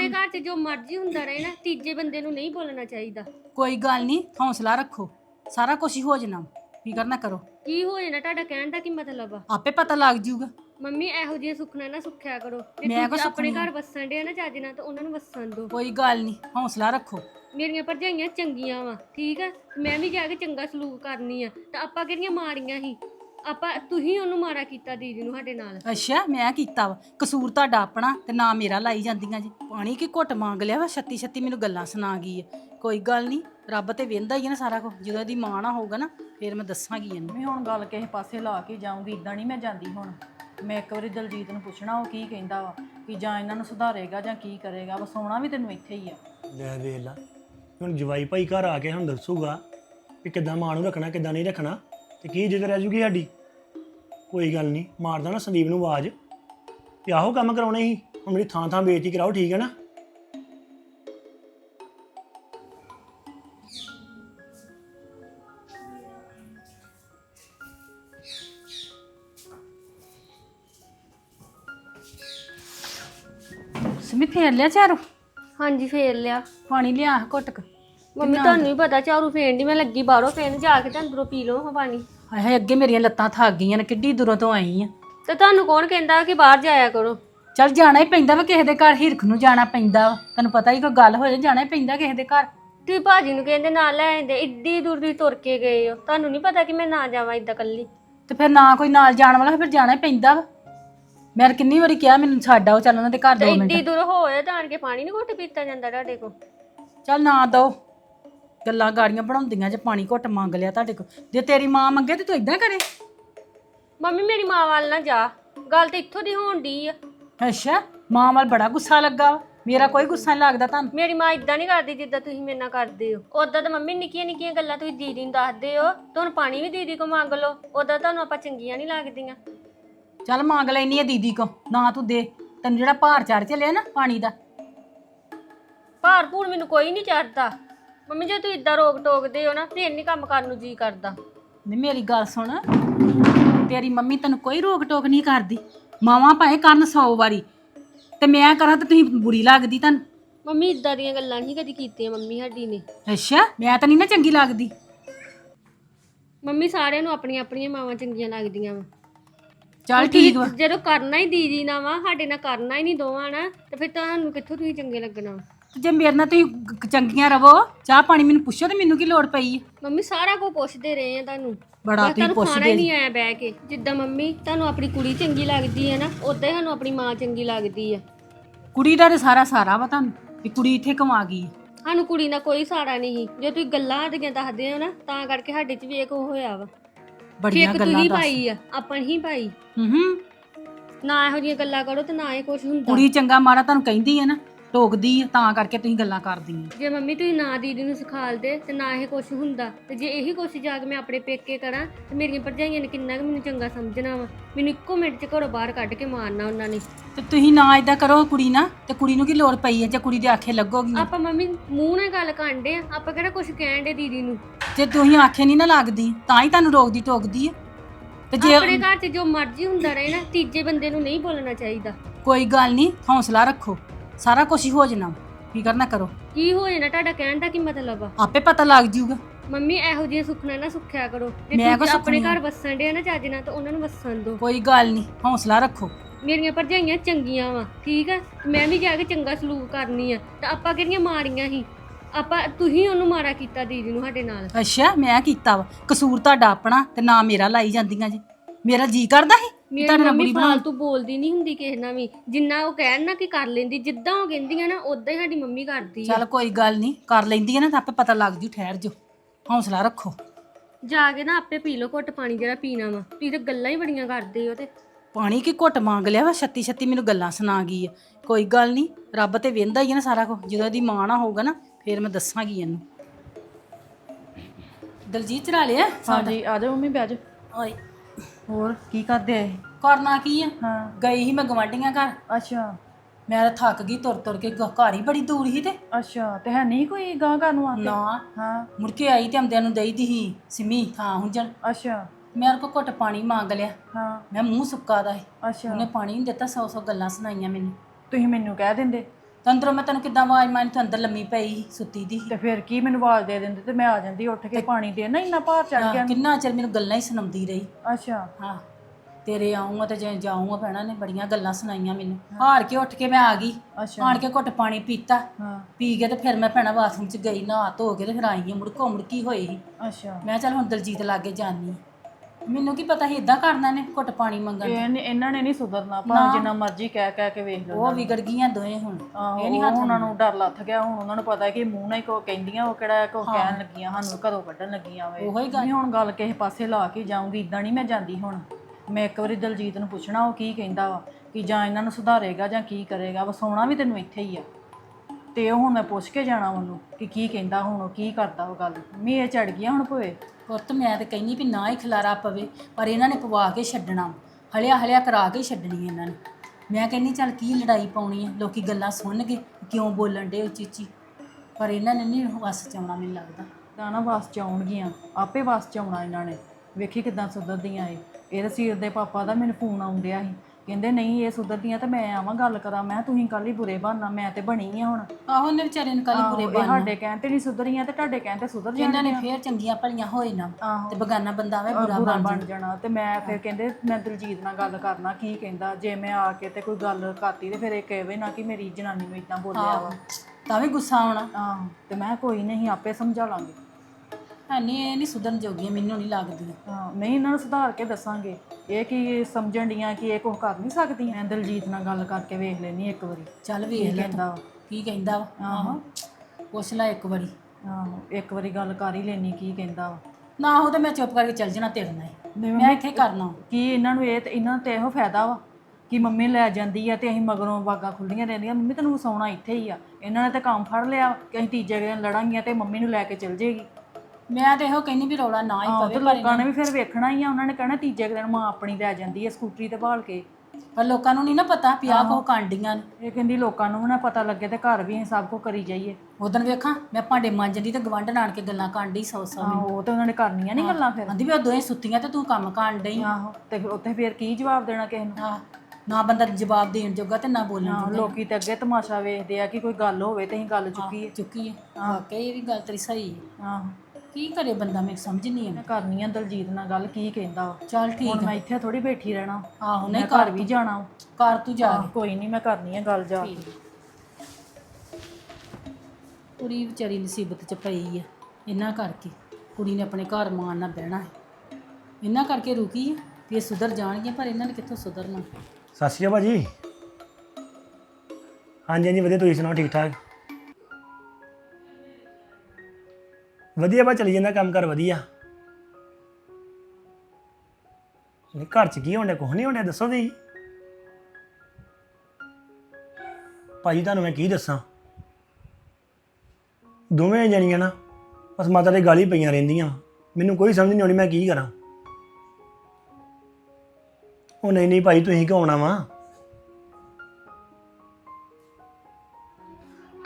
ਆਪਣੇ ਘਰ 'ਚ ਜੋ ਮਰਜ਼ੀ ਹੁੰਦਾ ਰਹੇ ਨਾ ਤੀਜੇ ਬੰਦੇ ਨੂੰ ਨਹੀਂ ਬੋਲਣਾ ਚਾਹੀਦਾ। ਕੋਈ ਗੱਲ ਨਹੀਂ ਹੌਸਲਾ ਰੱਖੋ। ਸਾਰਾ ਕੁਝ ਹੀ ਹੋ ਜਾਣਾ। ਫਿਕਰ ਨਾ ਕਰੋ। ਕੀ ਹੋ ਜਾਣਾ ਤੁਹਾਡਾ ਕਹਿਣ ਦਾ ਕੀ ਮਤਲਬ ਆ? ਆਪੇ ਪਤਾ ਲੱਗ ਜਾਊਗਾ। ਮੰਮੀ ਇਹੋ ਜਿਹੀਆਂ ਸੁੱਖਣਾ ਨਾ ਸੁੱਖਿਆ ਕਰੋ। ਜੇ ਮੈਂ ਤੁਸੀਂ ਕੋ ਆਪਣੇ ਸੁੱਖਣੀ ਘਰ ਵਸਣ ਦੇ ਨਾ ਚੱਜ ਨਾਲ ਤਾਂ ਉਹਨਾਂ ਨੂੰ ਵਸਣ ਦਿਓ। ਕੋਈ ਗੱਲ ਨਹੀਂ ਹੌਸਲਾ ਰੱਖੋ। ਮੇਰੀਆਂ ਭਰਜਾਈਆਂ ਚੰਗੀਆਂ ਵਾ ਠੀਕ ਆ? ਮੈਂ ਵੀ ਜਾ ਕੇ ਚੰਗਾ ਸਲੂਕ ਕਰਨੀ ਆ ਤਾਂ ਆਪਾਂ ਕਿਹੜੀਆਂ ਮਾਰੀਆਂ ਸੀ? ਆਪਾਂ ਤੁਸੀਂ ਉਹਨੂੰ ਮਾਰਾ ਕੀਤਾ ਦੀਦੀ ਨੂੰ ਸਾਡੇ ਨਾਲ। ਅੱਛਾ ਮੈਂ ਕੀਤਾ ਵਾ। ਕਸੂਰ ਤੁਹਾਡਾ ਆਪਣਾ ਤੇ ਨਾ ਮੇਰਾ ਲਾਈ ਜਾਂਦੀਆਂ ਜੀ। ਪਾਣੀ ਕੀ ਘੁੱਟ ਮੰਗ ਲਿਆ ਵਾ? ਛੱਤੀ ਛੱਤੀ ਮੈਨੂੰ ਗੱਲਾਂ ਸੁਣਾ ਗਈ ਹੈ ਕੋਈ ਗੱਲ ਨਹੀਂ ਰੱਬ ਤੇ ਵੇਂਦਾ ਹੀ ਹੈ ਨਾ ਸਾਰਾ ਕੁਝ ਜਦੋਂ ਇਹਦੀ ਮਾਂ ਨਾ ਹੋਊਗਾ ਨਾ ਫਿਰ ਮੈਂ ਦੱਸਾਂਗੀ ਇਹਨੂੰ। ਮੈਂ ਹੁਣ ਗੱਲ ਕਿਸੇ ਪਾਸੇ ਲਾ ਕੇ ਜਾਊਂਗੀ ਇਦਾਂ ਨਹੀਂ ਮੈਂ ਜਾਂਦੀ ਹੁਣ। ਮੈਂ ਇੱਕ ਵਾਰੀ ਦਲਜੀਤ ਨੂੰ ਪੁੱਛਣਾ ਉਹ ਕੀ ਕਹਿੰਦਾ ਵਾ? ਕਿ ਜਾਂ ਇਹਨਾਂ ਨੂੰ ਸੁਧਾਰੇਗਾ ਜਾਂ ਕੀ ਕਰੇਗਾ? ਵਸਾਉਣਾ ਵੀ ਤੈਨੂੰ ਇੱਥੇ ਹੀ ਆ। ਲੈ ਵੇਖ ਲਾ। ਹੁਣ ਜਵਾਈ ਭਾਈ ਘਰ ਆ ਕੇ ਹੁਣ ਦੱਸੂਗਾ ਕਿ ਕਿੱਦਾਂ ਮਾਂ ਨੂੰ ਰੱਖਣਾ ਕਿੱਦਾਂ ਨਹੀਂ ਰੱਖਣਾ। ਤੇ ਕੀ ਇੱਜ਼ਤ ਰਹਿ ਜੂਗੀ ਸਾਡੀ? ਕੋਈ ਗੱਲ ਨਹੀਂ ਮਾਰਦਾ ਨਾ ਸੰਦੀਪ ਨੂੰ ਆਵਾਜ਼। ਤੇ ਆਹੋ ਕੰਮ ਕਰਾਉਣੇ ਸੀ ਹੁਣ ਮੇਰੀ ਥਾਂ ਥਾਂ ਬੇਇੱਜ਼ਤੀ ਕਰਾਓ ਠੀਕ ਹੈ ਨਾ? ਸਮੀ ਫੇਰ ਲਿਆ ਚਾਰੋ? ਹਾਂਜੀ ਫੇਰ ਲਿਆ। ਪਾਣੀ ਲਿਆ ਘੁੱਟ ਕੇ। ਮੰਮੀ ਤੁਹਾਨੂੰ ਵੀ ਪਤਾ ਝਾੜੂ ਫੇਰਨ ਦੀ ਮੈਂ ਲੱਗੀ ਬਾਹਰੋਂ ਫੇਰਨ ਜਾ ਕੇ ਤੇ ਅੰਦਰੋਂ ਪੀ ਲਓ ਹਾਂ ਪਾਣੀ। ਹਾਏ ਹਾਏ ਅੱਗੇ ਮੇਰੀਆਂ ਲੱਤਾਂ ਥੱਕ ਗਈਆਂ ਨੇ ਕਿੱਡੀ ਦੂਰੋਂ ਤੋਂ ਆਈ ਆ। ਤੇ ਤੁਹਾਨੂੰ ਕੌਣ ਕਹਿੰਦਾ ਕਿ ਬਾਹਰ ਜਾਇਆ ਕਰੋ? ਚੱਲ ਜਾਣਾ ਹੀ ਪੈਂਦਾ ਵਾ ਕਿਸੇ ਦੇ ਘਰ ਹਿਰਖ ਨੂੰ ਜਾਣਾ ਪੈਂਦਾ ਵਾ। ਤੈਨੂੰ ਪਤਾ ਹੀ ਕੋਈ ਗੱਲ ਹੋ ਜਾਏ ਜਾਣਾ ਹੀ ਪੈਂਦਾ ਕਿਸੇ ਦੇ ਘਰ। ਤੁਸੀਂ ਭਾਜੀ ਨੂੰ ਕਹਿੰਦੇ ਨਾਲ ਲੈ ਆਂਦੇ ਇੱਡੀ ਦੂਰ ਦੀ ਤੁਰ ਕੇ ਗਏ ਹੋ। ਤੁਹਾਨੂੰ ਨਹੀਂ ਪਤਾ ਕਿ ਮੈਂ ਨਾ ਜਾਵਾਂ ਇਦਾਂ ਕੱਲੀ ਤੇ ਫਿਰ ਨਾ ਕੋਈ ਨਾਲ ਜਾਣ ਵਾਲਾ ਫਿਰ ਜਾਣਾ ਹੀ ਪੈਂਦਾ ਵਾ। ਮੈਂ ਤਾਂ ਕਿੰਨੀ ਵਾਰੀ ਕਿਹਾ ਮੈਨੂੰ ਛੱਡ ਆਓ ਚੱਲ ਉਹਨਾਂ ਦੇ ਘਰ ਦੋ ਮਿੰਟ। ਇੱਡੀ ਦੂਰ ਹੋਏ ਤਾਂ ਆਣ ਕੇ ਪਾਣੀ ਨਹੀਂ ਘੁੱਟ ਪੀਤਾ ਜਾਂਦਾ ਤੁਹਾਡੇ ਕੋਲ? ਚੱਲ ਨਾ ਦੋ। ਗੱਲਾਂ ਗਾੜੀਆਂ ਬਣਾਉਂਦੀਆਂ ਜੇ ਪਾਣੀ ਘੁੱਟ ਮੰਗ ਲਿਆ ਤੁਹਾਡੇ ਕੋਲ। ਜੇ ਤੇਰੀ ਮਾਂ ਮੰਗੇ ਤੇ ਤੂੰ ਇਦਾਂ ਕਰੇ। ਮੰਮੀ ਮੇਰੀ ਮਾਂ ਵੱਲ ਨਾ ਜਾ। ਗੱਲ ਤੇ ਇੱਥੋਂ ਦੀ ਹੋਣ ਦੀ ਆ। ਅੱਛਾ ਮਾਂ ਵੱਲ ਬੜਾ ਗੁੱਸਾ ਲੱਗਾ ਵਾ। ਮੇਰਾ ਕੋਈ ਗੁੱਸਾ ਨਹੀਂ ਲੱਗਦਾ ਤੁਹਾਨੂੰ। ਮੇਰੀ ਮਾਂ ਇਦਾਂ ਨਹੀਂ ਕਰਦੀ ਜਿੱਦਾਂ ਤੁਸੀਂ ਮੇਰੇ ਨਾਲ ਕਰਦੇ ਹੋ। ਉਦਾਂ ਤਾਂ ਮੰਮੀ ਨਿੱਕੀਆਂ ਨਿੱਕੀਆਂ ਗੱਲਾਂ ਤੁਸੀਂ ਦੀਦੀ ਨੂੰ ਦੱਸਦੇ ਹੋ। ਤੁਹਾਨੂੰ ਪਾਣੀ ਵੀ ਦੀਦੀ ਕੋ ਮੰਗ ਲਓ। ਉਦਾਂ ਤੁਹਾਨੂੰ ਆਪਾਂ ਚੰਗੀਆਂ ਨਹੀਂ ਲੱਗਦੀਆਂ। ਚੱਲ ਮੰਗ ਲੈਣੀ ਆ ਦੀਦੀ ਕੋ ਨਾ ਤੂੰ ਦੇ। ਤੈਨੂੰ ਜਿਹੜਾ ਭਾਰ ਚੜ ਚੱਲਿਆ ਨਾ ਪਾਣੀ ਦਾ। ਭਾਰ ਭੂਰ ਮੈਨੂੰ ਕੋਈ ਨਹੀਂ ਚੜਦਾ ਮੰਮੀ ਜੇ ਤੁਸੀਂ ਇਦਾਂ ਰੋਕ ਟੋਕਦੇ ਹੋ ਨਾ ਫੇਰ ਨਹੀਂ ਕੰਮ ਕਰਨ ਨੂੰ ਜੀ ਕਰਦਾ। ਨਹੀਂ ਮੇਰੀ ਗੱਲ ਸੁਣ। ਤੇਰੀ ਮੰਮੀ ਤੈਨੂੰ ਕੋਈ ਰੋਕ ਟੋਕ ਨਹੀਂ ਕਰਦੀ। ਮਾਵਾਂ ਭਾਵੇਂ ਕਰਨ 100 ਵਾਰੀ। ਤੇ ਮੈਂ ਕਰਾਂ ਤੇ ਤੁਸੀਂ ਬੁਰੀ ਲੱਗਦੀ ਤੁਹਾਨੂੰ। ਮੰਮੀ ਇਦਾਂ ਦੀਆਂ ਗੱਲਾਂ ਨਹੀਂ ਕਦੀ ਕੀਤੀਆਂ ਮੰਮੀ ਸਾਡੀ ਨੇ। ਅੱਛਾ ਮੈਂ ਤਾਂ ਨਹੀਂ ਨਾ ਚੰਗੀ ਲੱਗਦੀ। ਮੰਮੀ ਸਾਰਿਆਂ ਨੂੰ ਆਪਣੀਆਂ ਆਪਣੀਆਂ ਮਾਵਾਂ ਚੰਗੀਆਂ ਲੱਗਦੀਆਂ ਵਾ। ਚੱਲ ਠੀਕ ਵਾ। ਜਦੋਂ ਕਰਨਾ ਹੀ ਦੀਦੀ ਨਾਲ ਵਾ ਸਾਡੇ ਨਾਲ ਕਰਨਾ ਹੀ ਨਹੀਂ ਦੋਵਾਂ ਨਾ ਤੇ ਫਿਰ ਤੁਹਾਨੂੰ ਕਿੱਥੋਂ ਤੁਸੀਂ ਚੰਗੇ ਲੱਗਣਾ ਵਾ? ਤੇ ਜੇ ਮੇਰੇ ਨਾਲ ਤੁਸੀਂ ਗ- ਚੰਗੀਆਂ ਰਵੋ ਚਾਹ ਪਾਣੀ ਮੈਨੂੰ ਪੁੱਛੋ ਤੇ ਮੈਨੂੰ ਕੀ ਲੋੜ ਪਈ ਹੈ ਮੰਮੀ ਸਾਰਾ ਕੁਝ ਪੁੱਛਦੇ ਰਹੇ ਆ ਤੁਹਾਨੂੰ। ਬੜਾ ਬਸ ਤੁਸੀਂ ਤੁਹਾਨੂੰ ਖਾਣਾ ਪੁੱਛਦੇ ਨਹੀਂ ਆਇਆ ਬਹਿ ਕੇ। ਜਿੱਦਾਂ ਮੰਮੀ ਤੁਹਾਨੂੰ ਆਪਣੀ ਕੁੜੀ ਚੰਗੀ ਲੱਗਦੀ ਹੈ ਨਾ ਉਦਾਂ ਹੀ ਸਾਨੂੰ ਆਪਣੀ ਮਾਂ ਚੰਗੀ ਲੱਗਦੀ ਹੈ ਕੁੜੀ ਦਾ ਤੇ ਸਾਰਾ ਸਾਰਾ ਵਾ ਤੁਹਾਨੂੰ ਵੀ ਕੁੜੀ ਇੱਥੇ ਕਮਾ ਗਈ ਹੈ। ਸਾਨੂੰ ਕੁੜੀ ਨਾਲ ਕੋਈ ਸਾਰਾ ਨਹੀਂ ਸੀ। ਜੇ ਤੁਸੀਂ ਗੱਲਾਂ ਦੀਆਂ ਦੱਸਦੇ ਹੋ ਨਾ ਤਾਂ ਕਰਕੇ ਸਾਡੇ 'ਚ ਵੀ ਇੱਕ ਉਹ ਹੋਇਆ ਵਾ। ਬੜੀਆਂ ਗੱਲਾਂ ਤੁਸੀਂ ਦੱਸ। ਪਾਈ ਆ ਆਪਾਂ ਹੀ ਪਾਈ। ਹੂੰ ਹੂੰ। ਨਾ ਇਹੋ ਜਿਹੀਆਂ ਗੱਲਾਂ ਕਰੋ ਤੇ ਨਾ ਇਹ ਕੁਝ ਹੁੰਦਾ। ਕੁੜੀ ਚੰਗਾ ਮਾੜਾ ਤੁਹਾਨੂੰ ਕਹਿੰਦੀ ਹੈ ਨਾ ਟੋਕਦੀ ਹੈ ਤਾਂ ਕਰਕੇ ਤੁਸੀਂ ਗੱਲਾਂ ਕਰਦੀ ਹੈ ਜੇ ਮੰਮੀ ਤੁਸੀਂ ਨਾ ਦੀਦੀ ਨੂੰ ਸਿਖਾਲਦੇ ਤੇ ਨਾ ਇਹ ਕੁਝ ਹੁੰਦਾ ਤੇ ਜੇ ਇਹੀ ਕੁਛ ਜਾ ਕੇ ਮੈਂ ਆਪਣੇ ਪੇਕੇ ਕਰਾਂ ਤੇ ਮੇਰੀਆਂ ਭਰਜਾਈਆਂ ਨੇ ਕਿੰਨਾ ਕੁ ਮੈਨੂੰ ਚੰਗਾ ਸਮਝਣਾ ਵਾ। ਮੈਨੂੰ ਇੱਕੋ ਮਿੰਟ 'ਚ ਘਰੋਂ ਬਾਹਰ ਕੱਢ ਕੇ ਮਾਰਨਾ ਉਹਨਾਂ ਨੇ। ਤੇ ਤੁਸੀਂ ਨਾ ਇਦਾਂ ਕਰੋ ਕੁੜੀ ਨਾਲ ਤੇ ਕੁੜੀ ਨੂੰ ਕੀ ਲੋੜ ਪਈ ਹੈ ਜੇ ਕੁੜੀ ਦੇ ਆਖੇ ਲੱਗੋਗੀ? ਆਪਾਂ ਮੰਮੀ ਮੂੰਹ ਨਾਲ ਗੱਲ ਕਰਦੇ ਆ ਆਪਾਂ ਕਿਹੜਾ ਕੁਝ ਕਹਿਣ ਦੇ ਦੀਦੀ ਨੂੰ? ਜੇ ਤੁਸੀਂ ਆਖੇ ਨਹੀਂ ਨਾ ਲੱਗਦੀ ਤਾਂ ਹੀ ਤੁਹਾਨੂੰ ਰੋਕਦੀ ਟੋਕਦੀ ਹੈ ਤੇ ਜੇ ਆਪਣੇ ਘਰ 'ਚ ਜੋ ਮਰਜ਼ੀ ਹੁੰਦਾ ਰਹੇ ਨਾ ਤੀਜੇ ਬੰਦੇ ਨੂੰ ਨਹੀਂ ਬੋਲਣਾ ਚਾਹੀਦਾ। ਕੋਈ ਗੱਲ ਨਹੀਂ ਹੌਸਲਾ ਰੱਖੋ। ਸਾਰਾ ਕੁਝ ਹੀ ਹੋ ਜਾਣਾ। ਫਿਕਰ ਨਾ ਕਰੋ। ਕੀ ਹੋ ਜਾਣਾ? ਤੁਹਾਡਾ ਕਹਿਣ ਦਾ ਕੀ ਮਤਲਬ ਆ? ਆਪੇ ਪਤਾ ਲੱਗ ਜਾਊਗਾ। ਮੰਮੀ ਇਹੋ ਜਿਹੀਆਂ ਸੁੱਖਣਾ ਨਾ ਸੁੱਖਿਆ ਕਰੋ। ਜੇ ਮੈਂ ਤੁਸੀਂ ਕੋ ਆਪਣੇ ਸੁੱਖਣੀ ਘਰ ਵਸਣ ਦੇ ਨਾ ਚੱਜ ਨਾਲ ਤਾਂ ਉਹਨਾਂ ਨੂੰ ਵਸਣ ਦਿਓ। ਕੋਈ ਗੱਲ ਨਹੀਂ ਹੌਸਲਾ ਰੱਖੋ। ਮੇਰੀਆਂ ਭਰਜਾਈਆਂ ਚੰਗੀਆਂ ਵਾ ਠੀਕ ਆ? ਮੈਂ ਵੀ ਜਾ ਕੇ ਚੰਗਾ ਸਲੂਕ ਕਰਨੀ ਆ। ਤਾਂ ਆਪਾਂ ਕਿਹੜੀਆਂ ਮਾਰੀਆਂ ਸੀ? ਆਪਾਂ ਤੁਸੀਂ ਉਹਨੂੰ ਮਾਰਾ ਕੀਤਾ ਦੀਦੀ ਨੂੰ ਸਾਡੇ ਨਾਲ। ਅੱਛਾ ਮੈਂ ਕੀਤਾ ਵਾ। ਕਸੂਰ ਤੁਹਾਡਾ ਆਪਣਾ ਤੇ ਨਾ ਮੇਰਾ ਲਾਈ ਜਾਂਦੀਆਂ ਜੀ। ਮੇਰਾ ਜੀ ਕਰਦਾ ਸੀ? ਮੇਰੀ ਨਾਲ ਮੰਮੀ ਬੁਰੀ ਬਣਾ ਫਾਲਤੂ ਬੋਲਦੀ ਨਹੀਂ ਹੁੰਦੀ ਕਿਸੇ ਨਾਲ ਵੀ। ਜਿੰਨਾ ਉਹ ਕਹਿਣ ਨਾ ਕਿ ਕਰ ਲੈਂਦੀ ਜਿੱਦਾਂ ਉਹ ਕਹਿੰਦੀਆਂ ਨਾ ਉਦਾਂ ਹੀ ਸਾਡੀ ਮੰਮੀ ਕਰਦੀ ਆ। ਚੱਲ ਕੋਈ ਗੱਲ ਨਹੀਂ ਕਰ ਲੈਂਦੀ ਹੈ ਨਾ ਤਾਂ ਆਪੇ ਪਤਾ ਲੱਗ ਜੂ ਠਹਿਰ ਜੋ ਹੌਸਲਾ ਰੱਖੋ। ਜਾ ਕੇ ਨਾ ਆਪੇ ਪੀ ਲਓ ਘੁੱਟ ਪਾਣੀ ਜਿਹੜਾ ਪੀਣਾ ਵਾ। ਤੁਸੀਂ ਤਾਂ ਗੱਲਾਂ ਹੀ ਬੜੀਆਂ ਕਰਦੇ ਹੋ ਤੇ। ਪਾਣੀ ਕੀ ਘੁੱਟ ਮੰਗ ਲਿਆ ਵਾ? ਛੱਤੀ ਛੱਤੀ ਮੈਨੂੰ ਗੱਲਾਂ ਸੁਣਾ ਗਈ ਹੈ ਕੋਈ ਗੱਲ ਨਹੀਂ ਰੱਬ ਤੇ ਵੇਂਦਾ ਹੀ ਹੈ ਨਾ ਸਾਰਾ ਕੁਝ ਜਦੋਂ ਇਹਦੀ ਮਾਂ ਨਾ ਹੋਊਗਾ ਨਾ ਫੇਰ ਮੈਂ ਦੱਸਾਂਗੀ ਇਹਨੂੰ। ਦਲਜੀਤ ਚਲਾ ਲਿਆ? ਹਾਂਜੀ ਆ ਜਾਓ ਮੰਮੀ ਬਹਿ ਜਾਓ। ਓਏ। ਹੋਰ ਕੀ ਕਰਦੇ ਆ ਇਹ? ਕਰਨਾ ਕੀ ਆ? ਹਾਂ। ਗਈ ਸੀ ਮੈਂ ਗਵਾਂਢੀਆਂ ਘਰ। ਅੱਛਾ। ਮੈਂ ਤਾਂ ਥੱਕ ਗਈ ਤੁਰ ਤੁਰ ਕੇ ਘਰ ਹੀ ਬੜੀ ਦੂਰ ਸੀ ਤੇ। ਅੱਛਾ ਤੇ ਹੈ ਨਹੀਂ ਕੋਈ ਗਾਂ ਘਰ ਨੂੰ ਆ ਕੇ? ਨਾ। ਹਾਂ। ਮੁੜ ਕੇ ਆਈ ਤੇ ਆਉਂਦਿਆਂ ਨੂੰ ਦਈ ਦੀ ਸੀ ਸਿਮੀ ਥਾਂ ਹੁੰਜਣ। ਅੱਛਾ। ਮੈਂ ਉਹਦੇ ਕੋ ਘੁੱਟ ਪਾਣੀ ਮੰਗ ਲਿਆ। ਹਾਂ। ਮੈਂ ਮੂੰਹ ਸੁੱਕਾ ਦਾ ਸੀ। ਅੱਛਾ। ਉਹਨੇ ਪਾਣੀ ਨਹੀਂ ਦਿੱਤਾ ਸੌ ਸੌ ਗੱਲਾਂ ਸੁਣਾਈਆਂ ਮੈਨੂੰ। ਤੁਸੀਂ ਮੈਨੂੰ ਕਹਿ ਦਿੰਦੇ। ਤਾਂ ਅੰਦਰੋਂ ਮੈਂ ਤੈਨੂੰ ਕਿੱਦਾਂ ਆਵਾਜ਼ ਮਾਰੀ ਤੂੰ ਅੰਦਰ ਲੰਮੀ ਪਈ ਸੁੱਤੀ ਦੀ ਤੇ ਫਿਰ ਕੀ ਮੈਨੂੰ ਆਵਾਜ਼ ਦੇ ਦਿੰਦੇ ਤੇ ਮੈਂ ਆ ਜਾਂਦੀ ਉੱਠ ਕੇ ਪਾਣੀ ਦੇਣਾ ਇੰਨਾ ਭਾਰ ਚੜ ਗਿਆ ਕਿੰਨਾ ਚਿਰ ਮੈਨੂੰ ਗੱਲਾਂ ਹੀ ਸੁਣਾਉਂਦੀ ਰਹੀ। ਅੱਛਾ। ਹਾਂ ਤੇਰੇ ਆਉਂਗਾ ਤੇ ਜੇ ਜਾਊਂਗਾ ਭੈਣਾਂ ਨੇ ਬੜੀਆਂ ਗੱਲਾਂ ਸੁਣਾਈਆਂ ਮੈਨੂੰ। ਹਾਰ ਕੇ ਉੱਠ ਕੇ ਮੈਂ ਆ ਗਈ ਅੱਛਾ। ਆਣ ਕੇ ਘੁੱਟ ਪਾਣੀ ਪੀਤਾ। ਹਾਂ। ਪੀ ਕੇ ਤੇ ਫਿਰ ਮੈਂ ਭੈਣਾ ਬਾਥਰੂਮ 'ਚ ਗਈ ਨਹਾ ਧੋ ਕੇ ਤੇ ਫਿਰ ਆਈ ਮੁੜਕੋ ਮੁੜਕੀ ਹੋਈ। ਅੱਛਾ। ਮੈਂ ਚੱਲ ਹੁਣ ਦਲਜੀਤ ਲਾਗੇ ਜਾਨੀ ਮੈਨੂੰ ਕੀ ਪਤਾ ਸੀ ਇਦਾਂ ਕਰਨਾ ਨੇ ਘੁੱਟ ਪਾਣੀ ਮੰਗਣ ਇਹ ਨੀ- ਇਹਨਾਂ ਨੇ ਨਹੀਂ ਸੁਧਰਨਾ ਭਾਵੇਂ ਜਿੰਨਾ ਮਰਜ਼ੀ ਕਹਿ ਕਹਿ ਕੇ ਵੇਖ ਲਓ ਉਹ ਵਿਗੜ ਗਈਆਂ ਦੋਵੇਂ ਹੁਣ। ਆਹੋ ਇਹ ਨਹੀਂ ਉਹਨਾਂ ਨੂੰ ਡਰ ਲੱਥ ਗਿਆ ਹੁਣ ਉਹਨਾਂ ਨੂੰ ਪਤਾ ਕਿ ਮੂੰਹ ਨਾਲ ਹੀ ਕੋ ਕਹਿੰਦੀਆਂ ਉਹ ਕਿਹੜਾ ਕੋ ਕਹਿਣ ਲੱਗੀਆਂ ਸਾਨੂੰ ਘਰੋਂ ਕੱਢਣ ਲੱਗੀਆਂ ਵੇ। ਉਹੋ ਗੱਲ। ਨਹੀਂ ਹੁਣ ਗੱਲ ਕਿਸੇ ਪਾਸੇ ਲਾ ਕੇ ਜਾਊਂਗੀ ਇਦਾਂ ਨਹੀਂ ਮੈਂ ਜਾਂਦੀ ਹੁਣ। ਮੈਂ ਇੱਕ ਵਾਰੀ ਦਲਜੀਤ ਨੂੰ ਪੁੱਛਣਾ ਉਹ ਕੀ ਕਹਿੰਦਾ ਵਾ ਕਿ ਜਾਂ ਇਹਨਾਂ ਨੂੰ ਸੁਧਾਰੇਗਾ ਜਾਂ ਕੀ ਕਰੇਗਾ ਵਸਾਉਣਾ ਵੀ ਤੈਨੂੰ ਇੱਥੇ ਹੀ ਆ। ਤੇ ਉਹ ਹੁਣ ਮੈਂ ਪੁੱਛ ਕੇ ਜਾਣਾ ਉਹਨੂੰ ਕਿ ਕੀ ਕਹਿੰਦਾ ਹੁਣ ਉਹ ਕੀ ਕਰਦਾ ਉਹ ਗੱਲ। ਮੀਂਹ ਚੜ ਗਿਆ ਹੁਣ ਭੋਏ। ਪੁੱਤ ਮੈਂ ਤੇ ਕਹਿੰਦੀ ਵੀ ਨਾ ਹੀ ਖਲਾਰਾ ਪਵੇ ਪਰ ਇਹਨਾਂ ਨੇ ਪਵਾ ਕੇ ਛੱਡਣਾ ਹਲਿਆ ਹਲਿਆ ਕਰਾ ਕੇ ਹੀ ਛੱਡਣੀ ਇਹਨਾਂ ਨੇ। ਮੈਂ ਕਹਿੰਦੀ ਚੱਲ ਕੀ ਲੜਾਈ ਪਾਉਣੀ ਹੈ ਲੋਕੀ ਗੱਲਾਂ ਸੁਣਨਗੇ ਕਿਉਂ ਬੋਲਣ ਦੇ ਉੱਚੀ ਪਰ ਇਹਨਾਂ ਨੇ ਨਹੀਂ ਵਸ ਚ ਆਉਣਾ ਮੈਨੂੰ ਲੱਗਦਾ। ਤਾਂ ਨਾ ਵਸ ਚ ਆਉਣਗੀਆਂ। ਆਪੇ ਵਸ ਚ ਆਉਣਾ ਇਹਨਾਂ ਨੇ। ਵੇਖੀ ਕਿਦਾਂ ਸੁਧਰਦੀਆਂ ਏ ਇਹ ਰਸੀਰ ਦੇ ਪਾਪਾ ਦਾ ਮੈਨੂੰ ਫੋਨ ਆਉਂਦਿਆ ਸੀ। ਕਹਿੰਦੇ ਨਹੀਂ ਇਹ ਸੁਧਰਦੀਆਂ ਤੇ ਮੈਂ ਆਵਾਂ ਗੱਲ ਕਰਾਂ। ਮੈਂ ਕਿਹਾ ਤੁਸੀਂ ਕੱਲ ਹੀ ਬੁਰੇ ਬਣਨਾ ਮੈਂ ਤੇ ਬਣੀ ਆ ਹੁਣ। ਆਹੋ ਉਹਨੇ ਵਿਚਾਰੇ ਨੂੰ ਕੱਲ ਆਹੋ, ਬੁਰੇ ਇਹ ਬਣ ਸਾਡੇ ਕਹਿਣ ਤੇ ਨਹੀਂ ਸੁਧਰੀਆਂ ਤੇ ਤੁਹਾਡੇ ਕਹਿਣ ਤੇ ਸੁਧਰ ਇਹਨਾਂ ਨੇ ਫੇਰ ਚੰਗੀਆਂ ਭਲੀਆਂ ਹੋਏ ਨਾ ਆਹੋ। ਤੇ ਬਗਾਨਾ ਬੰਦਾ ਵੇ ਬੁਰਾ ਬੁਰਾ ਬਣ ਬਣ ਜਾਣਾ ਤੇ ਮੈਂ ਫਿਰ ਕਹਿੰਦੇ ਮੈਂ ਦਲਜੀਤ ਨਾਲ ਗੱਲ ਕਰਨਾ ਕੀ ਕਹਿੰਦਾ? ਜੇ ਮੈਂ ਆ ਕੇ ਤੇ ਕੋਈ ਗੱਲ ਕਰਤੀ ਤੇ ਫਿਰ ਇਹ ਕਹੇ ਨਾ ਕਿ ਮੇਰੀ ਜਨਾਨੀ ਨੂੰ ਇਦਾਂ ਬੋਲਿਆ ਵਾ। ਤਾਂ ਵੀ ਗੁੱਸਾ ਆਉਣਾ। ਆਹੋ ਤੇ ਮੈਂ ਕਿਹਾ ਕੋਈ ਨਹੀਂ ਆਪੇ ਸਮਝਾ ਲਾਂਗੇ। ਹੈ ਨਹੀਂ ਇਹ ਨਹੀਂ ਸੁਧਰਨ ਜੋਗੀਆਂ ਮੈਨੂੰ ਨਹੀਂ ਲੱਗਦੀਆਂ। ਹਾਂ ਨਹੀਂ ਇਹਨਾਂ ਨੂੰ ਸੁਧਾਰ ਕੇ ਦੱਸਾਂਗੇ। ਇਹ ਕੀ ਸਮਝਣ ਡੀਆਂ ਕਿ ਇਹ ਕੁਝ ਕਰ ਨਹੀਂ ਸਕਦੀ ਮੈਂ ਦਲਜੀਤ ਨਾਲ ਗੱਲ ਕਰਕੇ ਵੇਖ ਲੈਣੀ ਇੱਕ ਵਾਰੀ। ਚੱਲ ਵੇਖ ਲੈ ਕਹਿੰਦਾ। ਕੀ ਕਹਿੰਦਾ ਵਾ। ਆਹੋ। ਪੁੱਛ ਲੈ ਇੱਕ ਵਾਰੀ। ਆਹੋ ਇੱਕ ਵਾਰੀ ਗੱਲ ਕਰ ਹੀ ਲੈਣੀ ਕੀ ਕਹਿੰਦਾ ਵਾ। ਨਾ ਉਹ ਤੇ ਮੈਂ ਚੁੱਪ ਕਰਕੇ ਚੱਲ ਜਾਣਾ ਤੇਰੇ ਨਾਲ। ਹੀ। ਨਹੀਂ ਮੈਂ ਇੱਥੇ ਕਰਨਾ ਕੀ ਇਹਨਾਂ ਨੂੰ ਇਹ ਤੇ ਇਹਨਾਂ ਤੇ ਇਹੋ ਫਾਇਦਾ ਵਾ ਕਿ ਮੰਮੀ ਲੈ ਜਾਂਦੀ ਆ ਤੇ ਅਸੀਂ ਮਗਰੋਂ ਬਾਗਾ ਖੁੱਲੀਆਂ ਰਹਿੰਦੀਆਂ। ਮੰਮੀ ਤੈਨੂੰ ਵਸਾਉਣਾ ਇੱਥੇ ਹੀ ਆ। ਇਹਨਾਂ ਨੇ ਤਾਂ ਕੰਮ ਫੜ ਲਿਆ ਕਿ ਅਸੀਂ ਤੀਜੇ ਦਿਨ ਲੜਾਂਗੀਆਂ ਤੇ ਮੰਮੀ ਨੂੰ ਲੈ ਕੇ ਚਲ ਜੇਗੀ ਮੈਂ ਤੇ ਇਹੋ ਕਹਿੰਦੀ ਵੀ ਰੌਲਾ ਨਾ ਹੀ ਆਹੋ ਪਵੇ ਤੇ ਲੋਕਾਂ ਨੇ ਵੀ ਫਿਰ ਵੇਖਣਾ ਹੀ ਆ ਉਹਨਾਂ ਨੇ ਕਹਿਣਾ ਤੀਜੇ ਕੁ ਦਿਨ ਮਾਂ ਆਪਣੀ ਲੈ ਜਾਂਦੀ ਆ ਸਕੂਟਰੀ ਤੇ ਭਾਲ ਕੇ। ਪਰ ਲੋਕਾਂ ਨੂੰ ਨਹੀਂ ਨਾ ਪਤਾ ਵੀ ਆਹ ਕੋ ਕਾਂਡੀਆਂ ਨੇ। ਇਹ ਕਹਿੰਦੀ ਲੋਕਾਂ ਨੂੰ ਵੀ ਨਾ ਪਤਾ ਲੱਗੇ ਤੇ ਘਰ ਵੀ ਅਸੀਂ ਸਭ ਕੁਝ ਕਰੀ ਜਾਈਏ। ਉਦੋਂ ਵੇਖਾਂ ਮੈਂ ਭਾਂਡੇ ਮਾਂਜਦੀ ਤੇ ਗਵੰਡ ਨਾਣ ਕੇ ਗੱਲਾਂ ਕਾਂਡੀ ਸੌ ਸੌ ਆਹੋ ਉਹ ਤੇ ਉਹਨਾਂ ਨੇ ਕਰਨੀਆਂ ਨਹੀਂ ਗੱਲਾਂ ਫਿਰ। ਆਂਦੀ ਵੀ ਉਹ ਦੋਵੇਂ ਸੁੱਤੀਆਂ ਤੇ ਤੂੰ ਕੰਮ ਕਾਂਡ ਡਈ। ਆਹੋ ਤੇ ਫਿਰ ਉੱਥੇ ਫਿਰ ਕੀ ਜਵਾਬ ਦੇਣਾ ਕਿਸੇ ਨੂੰ? ਆਹ, ਨਾ ਬੰਦਾ ਜਵਾਬ ਦੇਣ ਜੋਗਾ ਤੇ ਨਾ ਬੋਲਣ ਆਹੋ, ਲੋਕੀ ਤੇ ਅੱਗੇ ਤਮਾਸ਼ਾ ਵੇਖਦੇ ਆ ਕਿ ਕੋਈ ਗੱਲ ਹੋਵੇ ਤੇ ਅਸੀਂ ਗੱਲ ਚੁੱਕੀਏ। ਚੁੱਕੀ ਹੈ। ਵਾਕਈ ਇਹ ਵੀ ਗੱਲ ਤੇਰੀ ਸਹੀ ਹੈ। ਆਹੋ। ਕੀ ਕਰੇ ਬੰਦਾ? ਮੈਨੂੰ ਸਮਝ ਨਹੀਂ ਆਉਂਦੀ। ਮੈਂ ਕਰਨੀ ਆ ਦਲਜੀਤ ਨਾਲ ਗੱਲ ਕੀ ਕਹਿੰਦਾ ਵਾ? ਚੱਲ ਠੀਕ ਹੁਣ ਮੈਂ ਇੱਥੇ ਥੋੜੀ ਬੈਠੀ ਰਹਿਣਾ। ਆਹੋ ਮੈਂ ਨਹੀਂ ਘਰ ਵੀ ਜਾਣਾ ਵਾ। ਕਰ ਤੂੰ ਜਾ। ਆਹ, ਕੋਈ ਨਹੀਂ ਮੈਂ ਕਰਨੀ ਆ ਗੱਲ ਜਾ ਕੇ। ਕੁੜੀ ਵਿਚਾਰੀ ਨਸੀਬਤ ਚ ਪਈ ਹੈ ਇਹਨਾਂ ਕਰਕੇ। ਕੁੜੀ ਨੇ ਆਪਣੇ ਘਰ ਮਾਨ ਨਾਲ ਬਹਿਣਾ ਹੈ। ਇਹਨਾਂ ਕਰਕੇ ਰੁਕੀ ਹੈ ਵੀ ਇਹ ਸੁਧਰ ਜਾਣਗੀਆਂ ਪਰ ਇਹਨਾਂ ਨੇ ਕਿੱਥੋਂ ਸੁਧਰਨਾ? ਸਤਿ ਸ਼੍ਰੀ ਅਕਾਲ ਭਾਜੀ। ਹਾਂਜੀ ਹਾਂਜੀ ਵਧੀਆ ਤੁਸੀਂ ਸੁਣਾਓ ਠੀਕ ਠਾਕ ਵਧੀਆ ਬਾ ਚਲੀ ਜਾਂਦਾ ਕੰਮ ਕਰ ਵਧੀਆ। ਨਹੀਂ, ਘਰ ਚ ਕੀ ਹੋਣ ਕੁਛ ਨਹੀਂ ਹੋਣ ਡਿਆ ਦੱਸੋ ਦੀ ਭਾਜੀ, ਤੁਹਾਨੂੰ ਮੈਂ ਕੀ ਦੱਸਾਂ? ਦੋਵੇਂ ਜਣੀਆਂ ਨਾ, ਬਸ ਮਾਤਾ ਦੇ ਗਾਲੀ ਪਈਆਂ ਰਹਿੰਦੀਆਂ। ਮੈਨੂੰ ਕੋਈ ਸਮਝ ਨਹੀਂ ਆਉਣੀ ਮੈਂ ਕੀ ਕਰਾਂ। ਉਹ ਨਹੀਂ ਨਹੀਂ ਭਾਈ ਤੁਸੀਂ ਕਿਉਂ ਆਉਣਾ ਵਾ?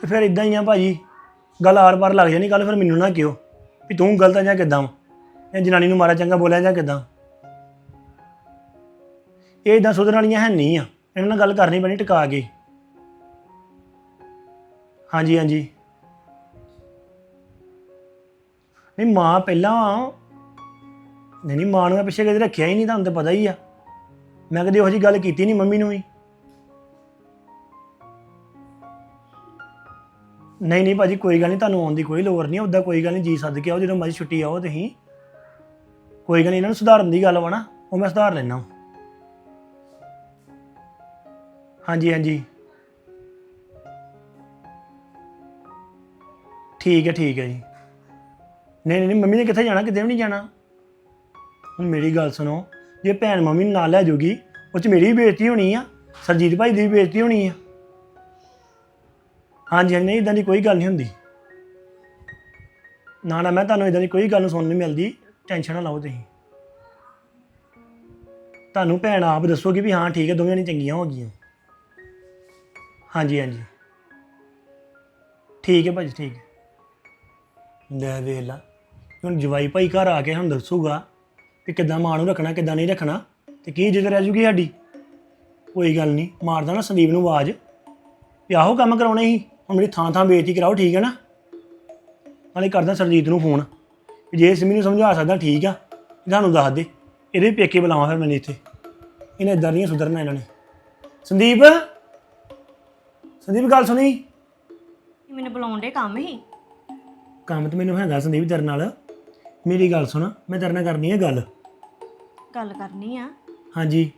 ਤੇ ਫਿਰ ਇਦਾਂ ਹੀ ਆ ਭਾਜੀ। ਗੱਲ ਆਰ-ਪਾਰ ਲੱਗ ਜਾਣੀ ਕੱਲ ਫਿਰ ਮੈਨੂੰ ਨਾ ਕਿਉ ਵੀ ਤੂੰ ਗਲਤ ਆ ਜਾਂ ਕਿਦਾਂ ਇਹ ਜਨਾਨੀ ਨੂੰ ਮਾਰਾ ਚੰਗਾ ਬੋਲਿਆ ਜਾਂ ਕਿਦਾਂ? ਇਹ ਇਦਾਂ ਸੁਧਰਨ ਵਾਲੀਆਂ ਹੈ ਨਹੀਂ ਆ, ਇਹਨਾਂ ਨਾਲ ਗੱਲ ਕਰਨੀ ਪੈਣੀ ਟਿਕਾ ਕੇ। ਹਾਂਜੀ ਹਾਂਜੀ। ਨਹੀਂ, ਮਾਂ ਪਹਿਲਾਂ, ਨਹੀਂ ਨਹੀਂ, ਮਾਂ ਨੂੰ ਮੈਂ ਪਿੱਛੇ ਕਦੇ ਰੱਖਿਆ ਹੀ ਨਹੀਂ, ਤੁਹਾਨੂੰ ਤਾਂ ਪਤਾ ਹੀ ਆ। ਮੈਂ ਕਦੇ ਉਹੋ ਜੀ ਗੱਲ ਕੀਤੀ ਨਹੀਂ ਮੰਮੀ ਨੂੰ ਵੀ। ਨਹੀਂ ਨਹੀਂ ਭਾਜੀ ਕੋਈ ਗੱਲ ਨਹੀਂ ਤੁਹਾਨੂੰ ਆਉਣ ਦੀ ਕੋਈ ਲੋੜ ਨਹੀਂ ਉੱਦਾਂ ਕੋਈ ਗੱਲ ਨਹੀਂ ਜੀ ਸੱਦ ਕੇ ਆਓ ਜਦੋਂ ਮਰਜ਼ੀ ਛੁੱਟੀ ਆਓ ਤੁਸੀਂ। ਕੋਈ ਗੱਲ ਨਹੀਂ ਇਹਨਾਂ ਨੂੰ ਸੁਧਾਰਨ ਦੀ ਗੱਲ ਵਾ ਨਾ ਉਹ ਮੈਂ ਸੁਧਾਰ ਲੈਣਾ ਹਾਂਜੀ ਹਾਂਜੀ। ਠੀਕ ਹੈ ਠੀਕ ਹੈ ਜੀ। ਨਹੀਂ ਨਹੀਂ ਨਹੀਂ, ਮੰਮੀ ਨੇ ਕਿੱਥੇ ਜਾਣਾ ਕਿਤੇ ਵੀ ਨਹੀਂ ਜਾਣਾ? ਹੁਣ ਮੇਰੀ ਗੱਲ ਸੁਣੋ ਜੇ ਭੈਣ ਮੰਮੀ ਨੂੰ ਨਾਲ ਲੈ ਜਾਊਗੀ ਉਹ ਚ ਮੇਰੀ ਵੀ ਬੇਇੱਜ਼ਤੀ ਹੋਣੀ ਆ ਸਰਜੀਤ ਭਾਈ ਦੀ ਵੀ ਬੇਇੱਜ਼ਤੀ ਹੋਣੀ ਆ। ਹਾਂਜੀ ਹਾਂਜੀ, ਨਹੀਂ ਇਦਾਂ ਦੀ ਕੋਈ ਗੱਲ ਨਹੀਂ ਹੁੰਦੀ। ਨਾ ਨਾ, ਮੈਂ ਤੁਹਾਨੂੰ ਇਦਾਂ ਦੀ ਕੋਈ ਗੱਲ ਨੂੰ ਸੁਣਨ ਨਹੀਂ ਮਿਲਦੀ। ਟੈਨਸ਼ਨ ਨਾ ਲਓ ਤੁਸੀਂ। ਤੁਹਾਨੂੰ ਭੈਣ ਆਪ ਦੱਸੋਗੀ ਵੀ ਹਾਂ, ਠੀਕ ਹੈ, ਦੋਵੇਂ ਨੇ ਚੰਗੀਆਂ ਹੋ ਗਈਆਂ। ਹਾਂਜੀ ਹਾਂਜੀ। ਠੀਕ ਹੈ ਭਾਜੀ, ਠੀਕ ਹੈ। ਲੈ ਵੇਰਲਾ ਹੁਣ ਜਵਾਈ ਭਾਈ ਘਰ ਆ ਕੇ ਹੁਣ ਦੱਸੂਗਾ ਕਿ ਕਿੱਦਾਂ ਮਾਂ ਨੂੰ ਰੱਖਣਾ, ਕਿੱਦਾਂ ਨਹੀਂ ਰੱਖਣਾ ਤੇ ਕੀ ਇੱਜ਼ਤ ਰਹਿ ਜੂਗੀ ਸਾਡੀ। ਕੋਈ ਗੱਲ ਨਹੀਂ, ਮਾਰਦਾ ਨਾ ਸੰਦੀਪ ਨੂੰ ਆਵਾਜ਼। ਵੀ ਆਹੋ ਕੰਮ ਕਰਾਉਣੇ ਸੀ। ਹੁਣ ਮੇਰੀ ਥਾਂ ਥਾਂ ਬੇਇੱਜ਼ਤੀ ਕਰਾਓ ਠੀਕ ਹੈ ਨਾ? ਨਾਲੇ ਕਰਦਾ ਸਰਜੀਤ ਨੂੰ ਫੋਨ ਵੀ ਜੇ ਸਿਮੀ ਨੂੰ ਸਮਝਾ ਸਕਦਾ ਠੀਕ ਆ। ਤੁਹਾਨੂੰ ਦੱਸ ਦੇ। ਇਹਦੇ ਵੀ ਪੇਕੇ ਬੁਲਾਵਾਂ ਫਿਰ ਮੈਨੂੰ ਇੱਥੇ। ਇਹਨੇ ਇਦਾਂ ਨਹੀਂ ਸੁਧਰਨਾ ਇਹਨਾਂ ਨੇ। ਸੰਦੀਪ? ਸੰਦੀਪ ਗੱਲ ਸੁਣੀ? ਮੈਨੂੰ ਬੁਲਾਉਣ ਦੇ ਕੰਮ ਹੀ। ਕੰਮ ਤੇ ਮੈਨੂੰ ਹੈਗਾ ਸੰਦੀਪ ਤੇਰੇ ਨਾਲ। ਮੇਰੀ ਗੱਲ ਸੁਣ ਮੈਂ ਤੇਰੇ ਨਾਲ ਕਰਨੀ ਹੈ ਗੱਲ। ਗੱਲ ਕਰਨੀ ਆ। ਹਾਂਜੀ।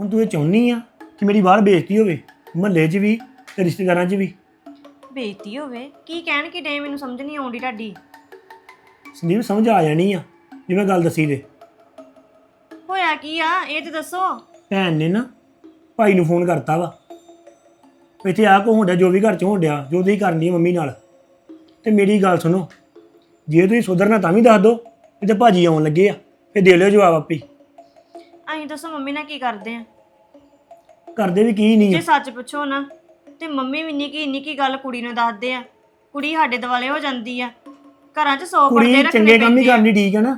ਹੁਣ ਤੂੰ ਇਹ ਚਾਹੁੰਨੀ ਆ ਕਿ ਮੇਰੀ ਬਾਹਰ ਬੇਇੱਜ਼ਤੀ ਹੋਵੇ ਮਹੱਲੇ 'ਚ ਵੀ। ਤੇ ਰਿਸ਼ਤੇਦਾਰਾਂ 'ਚ ਵੀ। ਬੇਇੱਜ਼ਤੀ ਹੋਵੇ। ਕੀ ਕਹਿਣ ਕੀ ਡੇ ਮੈਨੂੰ ਸਮਝ ਨਹੀਂ ਆਉਂਦੀ ਤੁਹਾਡੀ। ਸੰਦੀਪ ਸਮਝ ਆ ਜਾਣੀ ਆ ਜਿਵੇਂ ਗੱਲ ਦੱਸੀ ਦੇ ਹੋਇਆ ਕੀ ਆ? ਇਹ ਤੇ ਦੱਸੋ। ਭੈਣ ਨੇ ਨਾ ਭਾਈ ਨੂੰ ਫੋਨ ਕਰਤਾ ਵਾ। ਇੱਥੇ ਆ ਕੋ ਹੁੰਦਾ ਜੋ ਵੀ ਘਰ ਚ ਹੁੰਦਿਆ ਜੋ ਤੁਸੀਂ ਕਰਨੀ ਮੰਮੀ ਨਾਲ। ਤੇ ਮੇਰੀ ਗੱਲ ਸੁਣੋ ਜੇ ਤੁਸੀਂ ਸੁਧਰਨਾ ਤਾਂ ਵੀ ਦੱਸ ਦਿਓ ਵੀ ਤੇ ਭਾਜੀ ਆਉਣ ਲੱਗੇ ਆ ਫਿਰ ਦੇ ਲਿਓ ਜਵਾਬ ਆਪੇ। ਅਸੀਂ ਦੱਸੋ ਮੰਮੀ ਨਾਲ ਕੀ ਕਰਦੇ ਆ? ਕਰਦੇ ਵੀ ਕੀ ਨਹੀਂ ਜੇ ਸੱਚ ਪੁੱਛੋ ਨਾ। ਤੇ ਮੰਮੀ ਵੀ ਨਿੱਕੀ ਨਿੱਕੀ ਗੱਲ ਕੁੜੀ ਨੂੰ ਦੱਸਦੇ ਆ। ਕੁੜੀ ਸਾਡੇ ਦਿਵਾਲੇ ਹੋ ਜਾਂਦੀ ਆ। ਘਰਾਂ 'ਚ ਸੌ ਪਰਦੇ ਕੁੜੀ ਰੱਖਣੇ ਚੰਗੇ ਕੰਮ ਹੀ ਪੈਂਦੇ ਆ। ਕਰਨੀ ਠੀਕ ਹੈ ਨਾ।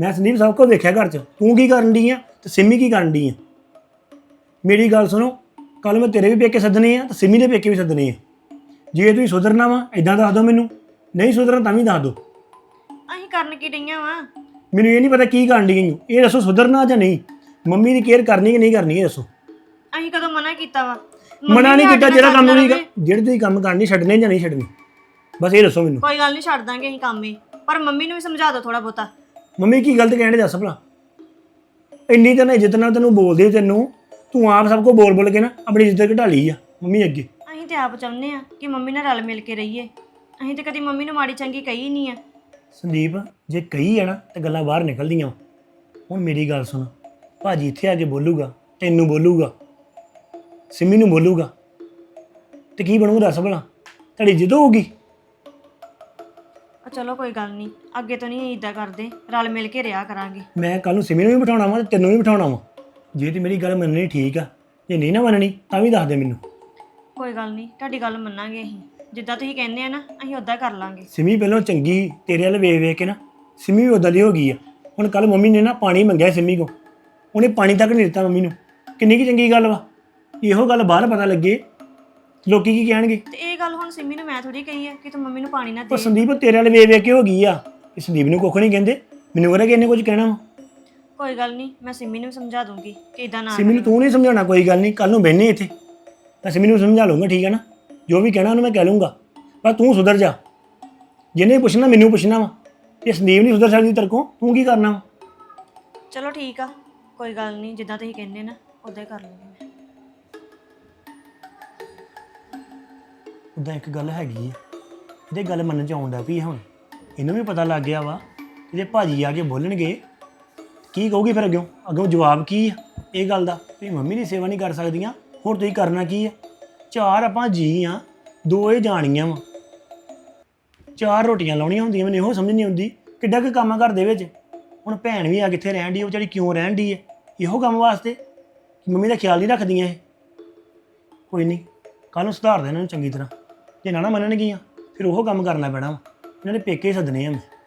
ਮੈਂ ਸੰਦੀਪ ਸਭ ਕੁਝ ਵੇਖਿਆ ਘਰ ਚ। ਤੂੰ ਕੀ ਕਰਨ ਦੀ ਆ ਤੇ ਸਿੰਮੀ ਕੀ ਕਰਨ ਦੀ ਆ? ਮੇਰੀ ਗੱਲ ਸੁਣੋ ਕੱਲ ਮੈਂ ਤੇਰੇ ਵੀ ਪੇਕੇ ਸੱਦਣੇ ਆ ਤੇ ਸਿੰਮੀ ਦੇ ਪੇਕੇ ਵੀ ਸੱਦਣੇ ਆ। ਜੇ ਤੁਸੀਂ ਸੁਧਰਨਾ ਵਾ ਇਦਾਂ ਦੱਸ ਦਿਓ ਮੈਨੂੰ। ਨਹੀਂ ਸੁਧਰਨਾ ਤਾਂ ਵੀ ਦੱਸ ਦਿਓ ਅਸੀਂ ਕਰਨ ਕੀ ਡਈਆਂ ਵਾ? ਮੈਨੂੰ ਇਹ ਨਹੀਂ ਪਤਾ ਕੀ ਕਰਨ ਦੀ ਇਹ ਦੱਸੋ ਸੁਧਰਨਾ ਜਾਂ ਨਹੀਂ? ਮੰਮੀ ਦੀ ਕੇਅਰ ਕਰਨੀ ਕਿ ਨਹੀਂ ਕਰਨੀ ਇਹ ਦੱਸੋ। ਅਸੀਂ ਕਦੋਂ ਮਨਾ ਕੀਤਾ ਵਾ? ਮਨਾ ਨਹੀਂ ਕੀਤਾ ਜਿਹੜਾ ਕੰਮ ਨਹੀਂ। ਜਿਹੜੇ ਤੁਸੀਂ ਕੰਮ ਕਰਨੀ ਛੱਡਨੇ ਜਾਂ ਨਹੀਂ ਛੱਡਨੇ ਬਸ ਇਹ ਦੱਸੋ ਮੈਨੂੰ। ਕੋਈ ਗੱਲ ਨਹੀਂ ਛੱਡ ਦਾਂਗੇ ਅਸੀਂ ਕੰਮ ਹੀ। ਪਰ ਮੰਮੀ ਨੂੰ ਵੀ ਸਮਝਾ ਦਿਓ ਥੋੜਾ ਬਹੁਤਾ। ਮੰਮੀ ਕੀ ਗਲਤ ਕਹਿਣ ਦੇ ਦੱਸ ਭਲਾ। ਇੰਨੀ ਤਾਂ ਇੱਜ਼ਤ ਨਾਲ ਤੈਨੂੰ ਬੋਲਦੇ ਤੈਨੂੰ। ਤੂੰ ਆਪ ਸਭ ਕੋ ਬੋਲ ਬੋਲ ਕੇ ਨਾ ਆਪਣੀ ਇੱਜ਼ਤ ਘਟਾ ਲਈ ਆ ਮੰਮੀ ਅੱਗੇ। ਅਸੀਂ ਤੇ ਆਪ ਚਾਹੁੰਦੇ ਆ ਕਿ ਮੰਮੀ ਨਾਲ ਰਲ ਮਿਲ ਕੇ ਰਹੀਏ। ਅਸੀਂ ਤੇ ਕਦੀ ਮੰਮੀ ਨੂੰ ਮਾੜੀ ਚੰਗੀ ਕਹੀ ਨਹੀਂ ਆ। ਸੰਦੀਪ ਜੇ ਕਹੀ ਹੈ ਨਾ ਤੇ ਗੱਲਾਂ ਬਾਹਰ ਨਿਕਲਦੀਆਂ ਹੁਣ ਮੇਰੀ ਗੱਲ ਸੁਣ। ਭਾਜੀ ਇੱਥੇ ਆ ਕੇ ਬੋਲੂਗਾ ਤੈਨੂੰ ਬੋਲੂਗਾ। ਸਿੰਮੀ ਨੂੰ ਬੋਲੂਗਾ। ਤੇ ਕੀ ਬਣੂਗਾ ਦੱਸ ਭਲਾ? ਤੁਹਾਡੀ ਜਿੱਦ ਹੋਊਗੀ। ਆ ਚਲੋ ਕੋਈ ਗੱਲ ਨਹੀਂ ਅੱਗੇ ਤੋਂ ਨਹੀਂ ਇਦਾਂ ਕਰਦੇ ਰਲ ਮਿਲ ਕੇ ਰਿਹਾ ਕਰਾਂਗੇ। ਮੈਂ ਕੱਲ ਨੂੰ ਸਿਮੀ ਨੂੰ ਵੀ ਬਿਠਾਉਣਾ ਵਾ ਤੇ ਤੈਨੂੰ ਵੀ ਬਿਠਾਉਣਾ ਵਾ। ਜੇ ਤੇ ਮੇਰੀ ਗੱਲ ਮੰਨਣੀ ਠੀਕ ਆ ਜੇ ਨਹੀਂ ਨਾ ਮੰਨਣੀ ਤਾਂ ਵੀ ਦੱਸ ਦੇ ਮੈਨੂੰ। ਕੋਈ ਗੱਲ ਨਹੀਂ ਤੁਹਾਡੀ ਗੱਲ ਮੰਨਾਂਗੇ ਅਸੀਂ। ਜਿੱਦਾਂ ਤੁਸੀਂ ਕਹਿੰਦੇ ਆ ਨਾ ਅਸੀਂ ਉਦਾਂ ਕਰ ਲਾਂਗੇ। ਸਿਮੀ ਪਹਿਲਾਂ ਚੰਗੀ ਤੇਰੇ ਵੱਲ ਵੇਖ ਵੇਖ ਕੇ ਨਾ ਸਿਮੀ ਵੀ ਉਦਾਂ ਦੀ ਹੋ ਗਈ ਆ। ਹੁਣ ਕੱਲ ਮੰਮੀ ਨੇ ਨਾ ਪਾਣੀ ਮੰਗਿਆ ਸਿਮੀ ਕੋ ਉਹਨੇ ਪਾਣੀ ਤੱਕ ਨਹੀਂ ਦਿੱਤਾ ਮੰਮੀ ਨੂੰ। ਕਿੰਨੀ ਕੀ ਚੰਗੀ ਗੱਲ ਵਾ। ਇਹੋ ਗੱਲ ਬਾਹਰ ਪਤਾ ਲੱਗੇ। ਲੋਕੀ ਕੀ ਕਹਿਣਗੇ? ਤੇ ਇਹ ਗੱਲ ਹੁਣ ਸਿੰਮੀ ਨੂੰ ਮੈਂ ਥੋੜੀ ਕਹੀ ਆ ਕਿ ਤੂੰ ਮੰਮੀ ਨੂੰ ਪਾਣੀ ਨਾ ਪਰ ਦੇ। ਸੰਦੀਪ ਤੇਰੇ ਵੱਲ ਵੇਖ ਵੇਖ ਕੇ ਹੋ ਗਈ ਆ। ਇਹ ਸੰਦੀਪ ਨੂੰ ਕੁੱਖ ਨਹੀਂ ਕਹਿੰਦੇ। ਮੈਨੂੰ ਕਹਿੰਦਾ ਕਿ ਇਹਨੇ ਕੁਝ ਕਹਿਣਾ ਵਾ। ਕੋਈ ਗੱਲ ਨਹੀਂ ਮੈਂ ਸਿੰਮੀ ਨੂੰ ਸਮਝਾ ਦੂੰਗੀ ਕਿ ਇਦਾਂ ਨਾ ਸਿਮੀ ਨੂੰ ਤੂੰ ਨਹੀਂ ਸਮਝਾਉਣਾ ਕੋਈ ਗੱਲ ਨਹੀਂ। ਕੱਲ ਨੂੰ ਬਹਿਨੇ ਇੱਥੇ। ਮੈਂ ਸਿਮੀ ਨੂੰ ਸਮਝਾ ਲਊਂਗਾ ਠੀਕ ਹੈ ਨਾ? ਜੋ ਵੀ ਕਹਿਣਾ ਉਹਨੂੰ ਮੈਂ ਕਹਿ ਲੂੰਗਾ ਪਰ ਤੂੰ ਸੁਧਰ ਜਾ। ਜਿਹਨੇ ਪੁੱਛਣਾ ਮੈਨੂੰ ਪੁੱਛਣਾ ਵਾ। ਇਹ ਸੰਦੀਪ ਨਹੀਂ ਸੁਧਰ ਸਕਦੀ ਤੇਰੇ ਕੋਲ। ਤੂੰ ਕੀ ਕਰਨਾ ਵਾ? ਚਲੋ ਠੀਕ ਆ ਕੋਈ ਗੱਲ ਨਹੀਂ ਜਿੱਦਾਂ ਤੁਸੀਂ ਕਹਿੰਦੇ ਨਾ ਉਦਾਂ ਹੀ ਕਰ ਲੂੰਗੀ ਮੈਂ। ਉਦਾਂ ਇੱਕ ਗੱਲ ਹੈਗੀ ਆ ਇਹਦੇ ਗੱਲ ਮੰਨਣ ਚ ਆਉਂਦਾ ਵੀ ਹੁਣ, ਇਹਨੂੰ ਵੀ ਪਤਾ ਲੱਗ ਗਿਆ ਵਾ, ਇਹਦੇ ਭਾਜੀ ਆ ਕੇ ਬੋਲਣਗੇ, ਕੀ ਕਹੂਗੀ ਫਿਰ ਅੱਗੋਂ ਅੱਗੋਂ ਜਵਾਬ ਕੀ ਆ ਇਹ ਗੱਲ ਦਾ? ਵੀ ਮੰਮੀ ਦੀ ਸੇਵਾ ਨਹੀਂ ਕਰ ਸਕਦੀਆਂ, ਹੋਰ ਤੁਸੀਂ ਕਰਨਾ ਕੀ ਆ? ਚਾਰ ਆਪਾਂ ਜੀ ਆ ਦੋ ਇਹ ਜਾਣੀਆਂ ਵਾ। ਚਾਰ ਰੋਟੀਆਂ ਲਾਉਣੀਆਂ ਹੁੰਦੀਆਂ, ਮੈਨੂੰ ਇਹੋ ਸਮਝ ਨਹੀਂ ਆਉਂਦੀ, ਕਿੱਡਾ ਕੁ ਕੰਮ ਆ ਘਰ ਦੇ ਵਿੱਚ? ਹੁਣ ਭੈਣ ਵੀ ਆ ਕਿੱਥੇ ਰਹਿਣ ਦੀ ਉਹ ਵਿਚਾਰੀ ਕਿਉਂ ਰਹਿਣ ਦੀ ਹੈ ਇਹੋ ਕੰਮ ਵਾਸਤੇ ਕਿ ਮੰਮੀ ਦਾ ਖਿਆਲ ਨਹੀਂ ਰੱਖਦੀਆਂ ਇਹ। ਕੋਈ ਨਹੀਂ ਕੱਲ ਨੂੰ ਸੁਧਾਰ ਦੇਣਾ ਇਹਨੂੰ ਚੰਗੀ ਤਰ੍ਹਾਂ। ਜੇ ਨਾ ਨਾ ਮੰਨਣਗੀਆਂ, ਫਿਰ ਉਹ ਕੰਮ ਕਰਨਾ ਪੈਣਾ ਵਾ। ਇਹਨਾਂ ਨੇ ਪੇਕੇ ਹੀ ਸੱਦਣੇ ਆ ਮੈਂ।